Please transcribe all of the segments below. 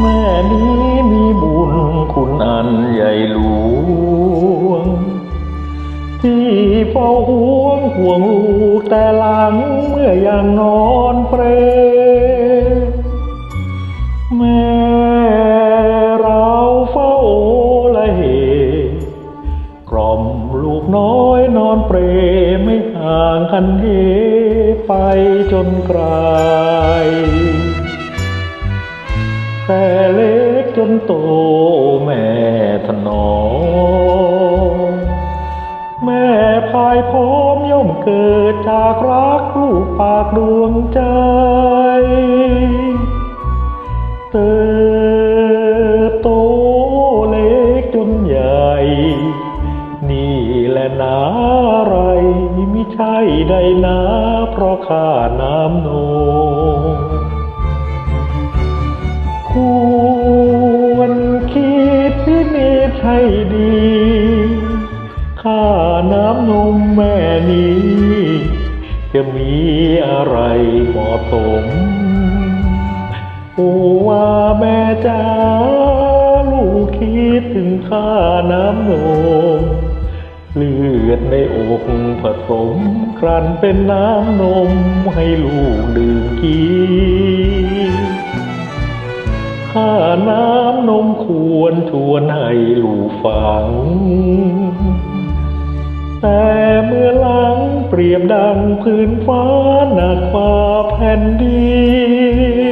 แม่นี้มีบุญคุณอันใหญ่หลวง ที่เฝ้าห่วงห่วงลูกแต่หลังเมื่อยังนอนเปรแม่เราเฝ้าละเหกล่อมลูกน้อยนอนเปรไม่ห่างกันเหไปจนไกล แต่เล็กจนโตแม่ถนอมแม่พายพร้อมย่อมเกิดจากรักลูกปากดวงใจ เติบโตเล็กจนใหญ่ นี่แหละนาอะไรไม่ใช่ใดนาเพราะข้าน้ำน ควรคิดพินิจให้ดีข้าน้ำนมแม่นี้ จะมีอะไรเหมาะสมโอว่าแม่จ้าลูกคิดถึงข้าน้ำนมเลือดในอกผสมกลั่นเป็นน้ำนมให้ลูกดื่มกิน ข้าน้ำนมควรชวนให้ลูกฟัง แต่เมื่อหลังเปรียบดังพื้นฟ้าหนักฟ้าแผ่นดิ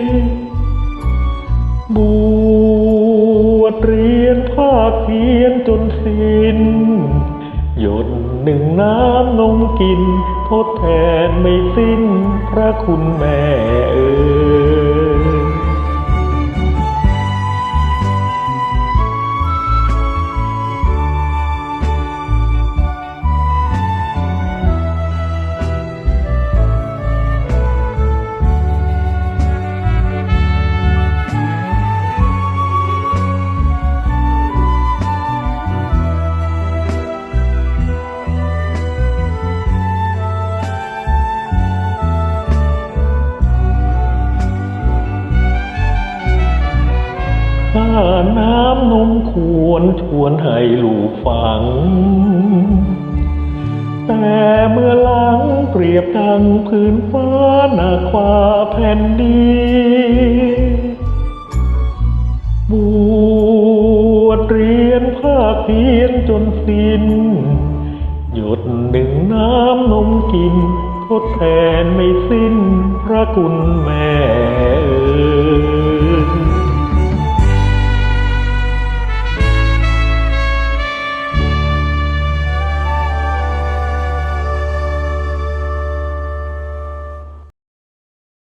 นบวชเรียนภาคเพียนจนสิ้นหยดหนึ่งน้ำนมกิน ทดแทนไม่สิ้นพระคุณแม่เอ๋ย น้ำนมควรชวนให้ลูกฟัง แต่เมื่อหลังเปรียบดังพื้นฟ้าหนักกว่าแผ่นดินบวชเรียนภาคเพียนจนสิ้น หยดหนึ่งน้ำนมกินทดแทนไม่สิ้นพระคุณแม่